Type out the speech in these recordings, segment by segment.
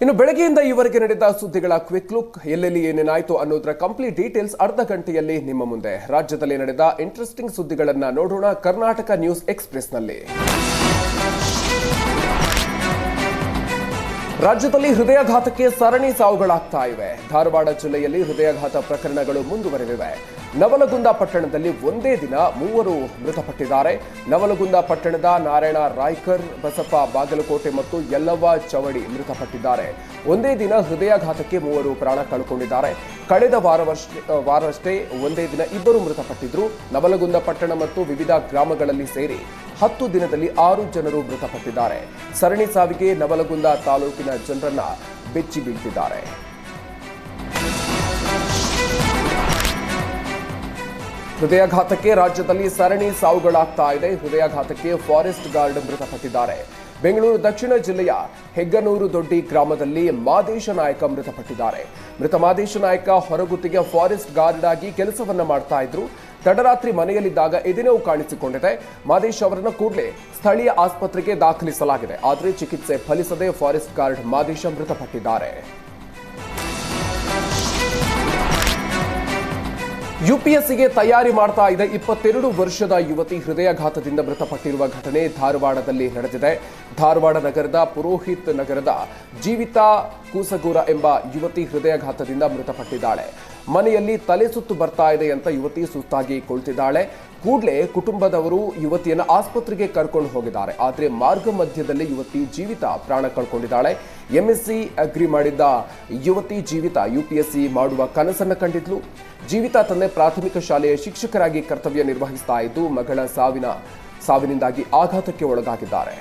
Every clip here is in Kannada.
ಇನ್ನು ಬೆಳಗ್ಗೆಯಿಂದ ಈವರೆಗೆ ನಡೆದ ಸುದ್ದಿಗಳ ಕ್ವಿಕ್ ಲುಕ್ ಎಲ್ಲೆಲ್ಲಿ ಏನೇನಾಯಿತು ಅನ್ನೋದರ ಕಂಪ್ಲೀಟ್ ಡೀಟೇಲ್ಸ್ ಅರ್ಧ ಗಂಟೆಯಲ್ಲಿ ನಿಮ್ಮ ಮುಂದೆ. ರಾಜ್ಯದಲ್ಲಿ ನಡೆದ ಇಂಟ್ರೆಸ್ಟಿಂಗ್ ಸುದ್ದಿಗಳನ್ನ ನೋಡೋಣ ಕರ್ನಾಟಕ ನ್ಯೂಸ್ ಎಕ್ಸ್ಪ್ರೆಸ್ನಲ್ಲಿ ರಾಜ್ಯದಲ್ಲಿ ಹೃದಯಾಘಾತಕ್ಕೆ ಸರಣಿ ಸಾವುಗಳಾಗ್ತಾ ಇವೆ. ಧಾರವಾಡ ಜಿಲ್ಲೆಯಲ್ಲಿ ಹೃದಯಾಘಾತ ಪ್ರಕರಣಗಳು ಮುಂದುವರೆದಿವೆ. ನವಲಗುಂದ ಪಟ್ಟಣದಲ್ಲಿ ಒಂದೇ ದಿನ ಮೂವರು ಮೃತಪಟ್ಟಿದ್ದಾರೆ. ನವಲಗುಂದ ಪಟ್ಟಣದ ನಾರಾಯಣ ರಾಯ್ಕರ್, ಬಸಪ್ಪ ಬಾಗಲಕೋಟೆ ಮತ್ತು ಯಲ್ಲವ್ವ ಚವಡಿ ಮೃತಪಟ್ಟಿದ್ದಾರೆ. ಒಂದೇ ದಿನ ಹೃದಯಾಘಾತಕ್ಕೆ ಮೂವರು ಪ್ರಾಣ ಕಳ್ಕೊಂಡಿದ್ದಾರೆ. ಕಳೆದ ವಾರವಷ್ಟೇ ವಾರವಷ್ಟೇ ಒಂದೇ ದಿನ ಇಬ್ಬರು ಮೃತಪಟ್ಟಿದ್ರು. ನವಲಗುಂದ ಪಟ್ಟಣ ಮತ್ತು ವಿವಿಧ ಗ್ರಾಮಗಳಲ್ಲಿ ಸೇರಿ ಹತ್ತು ದಿನದಲ್ಲಿ ಆರು ಜನರು ಮೃತಪಟ್ಟಿದ್ದಾರೆ. ಸರಣಿ ಸಾವಿಗೆ ನವಲಗುಂದ ತಾಲೂಕಿನ ಜನರನ್ನ ಬೆಚ್ಚಿ ಬೀಳ್ತಿದ್ದಾರೆ ಹೃದಯಾಘಾತಕ್ಕೆ ರಾಜ್ಯದಲ್ಲಿ ಸರಣಿ ಸಾವುಗಳಾಗ್ತಾ ಇದೆ. ಹೃದಯಾಘಾತಕ್ಕೆ ಫಾರೆಸ್ಟ್ ಗಾರ್ಡ್ ಮೃತಪಟ್ಟಿದ್ದಾರೆ. ಬೆಂಗಳೂರು ದಕ್ಷಿಣ ಜಿಲ್ಲೆಯ ಹೆಗ್ಗನೂರು ದೊಡ್ಡಿ ಗ್ರಾಮದಲ್ಲಿ ಮಾದೇಶ ನಾಯಕ ಮೃತಪಟ್ಟಿದ್ದಾರೆ. ಮೃತ ಮಾದೇಶ ನಾಯಕ ಹೊರಗುತ್ತಿಗೆ ಫಾರೆಸ್ಟ್ ಗಾರ್ಡ್ ಆಗಿ ಕೆಲಸವನ್ನ ಮಾಡ್ತಾ ಇದ್ರು. ತಡರಾತ್ರಿ ಮನೆಯಲ್ಲಿದ್ದಾಗ ಎದೆನೋವು ಕಾಣಿಸಿಕೊಂಡಿದೆ. ಮಾದೇಶ್ ಅವರನ್ನು ಕೂಡಲೇ ಸ್ಥಳೀಯ ಆಸ್ಪತ್ರೆಗೆ ದಾಖಲಿಸಲಾಗಿದೆ. ಆದರೆ ಚಿಕಿತ್ಸೆ ಫಲಿಸದೆ ಫಾರೆಸ್ಟ್ ಗಾರ್ಡ್ ಮಾದೇಶ ಮೃತಪಟ್ಟಿದ್ದಾರೆ. ಯುಪಿಎಸ್ಸಿಗೆ ತಯಾರಿ ಮಾಡ್ತಾ ಇದೆ ಇಪ್ಪತ್ತೆರಡು ವರ್ಷದ ಯುವತಿ ಹೃದಯಾಘಾತದಿಂದ ಮೃತಪಟ್ಟಿರುವ ಘಟನೆ ಧಾರವಾಡದಲ್ಲಿ ನಡೆದಿದೆ. ಧಾರವಾಡ ನಗರದ ಪುರೋಹಿತ್ ನಗರದ ಜೀವಿತಾ ಕೂಸಗೂರ ಎಂಬ ಯುವತಿ ಹೃದಯಾಘಾತದಿಂದ ಮೃತಪಟ್ಟಿದ್ದಾಳೆ. ಮನೆಯಲ್ಲಿ ತಲೆ ಸುತ್ತು ಬರ್ತಾ ಇದೆ ಅಂತ ಯುವತಿ ಸುಸ್ತಾಗಿ ಕುಳಿತಿದ್ದಾಳೆ. ಕೂಡಲೇ ಕುಟುಂಬದವರು ಯುವತಿಯನ್ನು ಆಸ್ಪತ್ರೆಗೆ ಕರ್ಕೊಂಡು ಹೋಗಿದ್ದಾರೆ. ಆದರೆ ಮಾರ್ಗ ಮಧ್ಯದಲ್ಲಿ ಯುವತಿ ಜೀವಿತ ಪ್ರಾಣ ಕಳ್ಕೊಂಡಿದ್ದಾಳೆ. ಎಂಎಸ್ಸಿ ಅಗ್ರಿ ಮಾಡಿದ್ದ ಯುವತಿ ಜೀವಿತ ಯುಪಿಎಸ್ಸಿ ಮಾಡುವ ಕನಸನ್ನು ಕಂಡಿದ್ಲು. ಜೀವಿತ ತಂದೆ ಪ್ರಾಥಮಿಕ ಶಾಲೆಯ ಶಿಕ್ಷಕರಾಗಿ ಕರ್ತವ್ಯ ನಿರ್ವಹಿಸ್ತಾ ಇದ್ದು ಮಗಳ ಸಾವಿನ, ಸಾವಿನಿಂದಾಗಿ ಆಘಾತಕ್ಕೆ ಒಳಗಾಗಿದ್ದಾರೆ.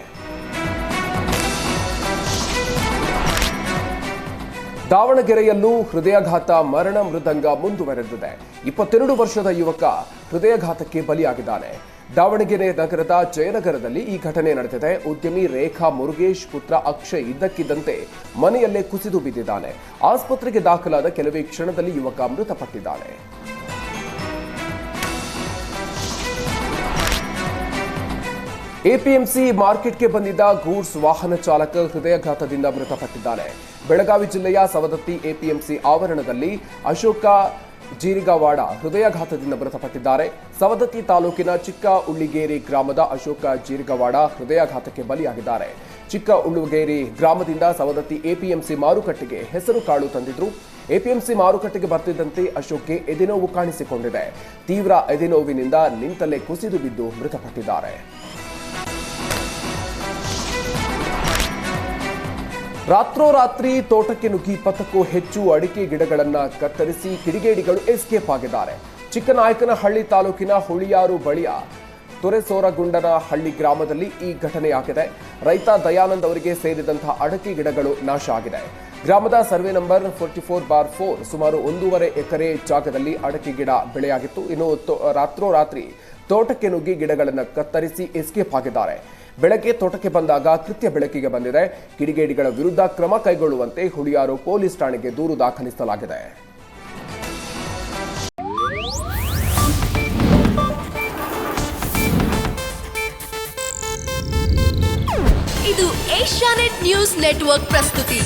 ದಾವಣಗೆರೆಯಲ್ಲೂ ಹೃದಯಾಘಾತ, ಮರಣ ಮೃದಂಗ ಮುಂದುವರೆದಿದೆ. ಇಪ್ಪತ್ತೆರಡು ವರ್ಷದ ಯುವಕ ಹೃದಯಾಘಾತಕ್ಕೆ ಬಲಿಯಾಗಿದ್ದಾನೆ. ದಾವಣಗೆರೆ ನಗರದ ಜಯನಗರದಲ್ಲಿ ಈ ಘಟನೆ ನಡೆದಿದೆ. ಉದ್ಯಮಿ ರೇಖಾ ಮುರುಗೇಶ್ ಪುತ್ರ ಅಕ್ಷಯ್ ಇದ್ದಕ್ಕಿದ್ದಂತೆ ಮನೆಯಲ್ಲೇ ಕುಸಿದು ಬಿದ್ದಿದ್ದಾನೆ. ಆಸ್ಪತ್ರೆಗೆ ದಾಖಲಾದ ಕೆಲವೇ ಕ್ಷಣದಲ್ಲಿ ಯುವಕ ಮೃತಪಟ್ಟಿದ್ದಾನೆ. ಎಪಿಎಂಸಿ ಮಾರ್ಕೆಟ್ಗೆ ಬಂದಿದ್ದ ಗೂಡ್ಸ್ ವಾಹನ ಚಾಲಕ ಹೃದಯಾಘಾತದಿಂದ ಮೃತಪಟ್ಟಿದ್ದಾನೆ. ಬೆಳಗಾವಿ ಜಿಲ್ಲೆಯ ಸವದತ್ತಿ ಎಪಿಎಂಸಿ ಆವರಣದಲ್ಲಿ ಅಶೋಕ ಜೀರಿಗವಾಡ ಹೃದಯಾಘಾತದಿಂದ ಮೃತಪಟ್ಟಿದ್ದಾರೆ. ಸವದತ್ತಿ ತಾಲೂಕಿನ ಚಿಕ್ಕ ಉಳ್ಳಿಗೇರಿ ಗ್ರಾಮದ ಅಶೋಕ ಜೀರಿಗವಾಡ ಹೃದಯಾಘಾತಕ್ಕೆ ಬಲಿಯಾಗಿದ್ದಾರೆ. ಚಿಕ್ಕ ಉಳ್ಳುಗೇರಿ ಗ್ರಾಮದಿಂದ ಸವದತ್ತಿ ಎಪಿಎಂಸಿ ಮಾರುಕಟ್ಟೆಗೆ ಹೆಸರು ಕಾಳು ತಂದಿದ್ರು. ಎಪಿಎಂಸಿ ಮಾರುಕಟ್ಟೆಗೆ ಬರ್ತಿದ್ದಂತೆ ಅಶೋಕ್ಗೆ ಎದೆನೋವು ಕಾಣಿಸಿಕೊಂಡಿದೆ. ತೀವ್ರ ಎದೆನೋವಿನಿಂದ ನಿಂತಲ್ಲೇ ಕುಸಿದು ಬಿದ್ದು ಮೃತಪಟ್ಟಿದ್ದಾರೆ. ರಾತ್ರೋರಾತ್ರಿ ತೋಟಕ್ಕೆ ನುಗ್ಗಿ ಇಪ್ಪತ್ತಕ್ಕೂ ಹೆಚ್ಚು ಅಡಿಕೆ ಗಿಡಗಳನ್ನು ಕತ್ತರಿಸಿ ಕಿಡಿಗೇಡಿಗಳು ಎಸ್ಕೇಪ್ ಆಗಿದ್ದಾರೆ. ಚಿಕ್ಕನಾಯಕನಹಳ್ಳಿ ತಾಲೂಕಿನ ಹುಳಿಯಾರು ಬಳಿಯ ತೊರೆಸೋರಗುಂಡನ ಹಳ್ಳಿ ಗ್ರಾಮದಲ್ಲಿ ಈ ಘಟನೆಯಾಗಿದೆ. ರೈತ ದಯಾನಂದ್ ಅವರಿಗೆ ಸೇರಿದಂತಹ ಅಡಕೆ ಗಿಡಗಳು ನಾಶ ಆಗಿದೆ. ಗ್ರಾಮದ survey number forty four bar four, ಸುಮಾರು ಒಂದೂವರೆ ಎಕರೆ ಜಾಗದಲ್ಲಿ ಅಡಕೆ ಗಿಡ ಬೆಳೆಯಾಗಿತ್ತು. ಇನ್ನು ರಾತ್ರೋರಾತ್ರಿ ತೋಟಕ್ಕೆ ನುಗ್ಗಿ ಗಿಡಗಳನ್ನು ಕತ್ತರಿಸಿ ಎಸ್ಕೇಪ್ ಆಗಿದ್ದಾರೆ. ಬೆಳಗ್ಗೆ ತೋಟಕ್ಕೆ ಬಂದಾಗ ಕೃತ್ಯ ಬೆಳಕಿಗೆ ಬಂದಿದೆ. ಕಿಡಿಗೇಡಿಗಳ ವಿರುದ್ಧ ಕ್ರಮ ಕೈಗೊಳ್ಳುವಂತೆ ಹುಳಿಯಾರು ಪೊಲೀಸ್ ಠಾಣೆಗೆ ದೂರು ದಾಖಲಿಸಲಾಗಿದೆ. ಇದು ಏಷ್ಯಾನೆಟ್ ನ್ಯೂಸ್ ನೆಟ್ವರ್ಕ್ ಪ್ರಸ್ತುತಿ.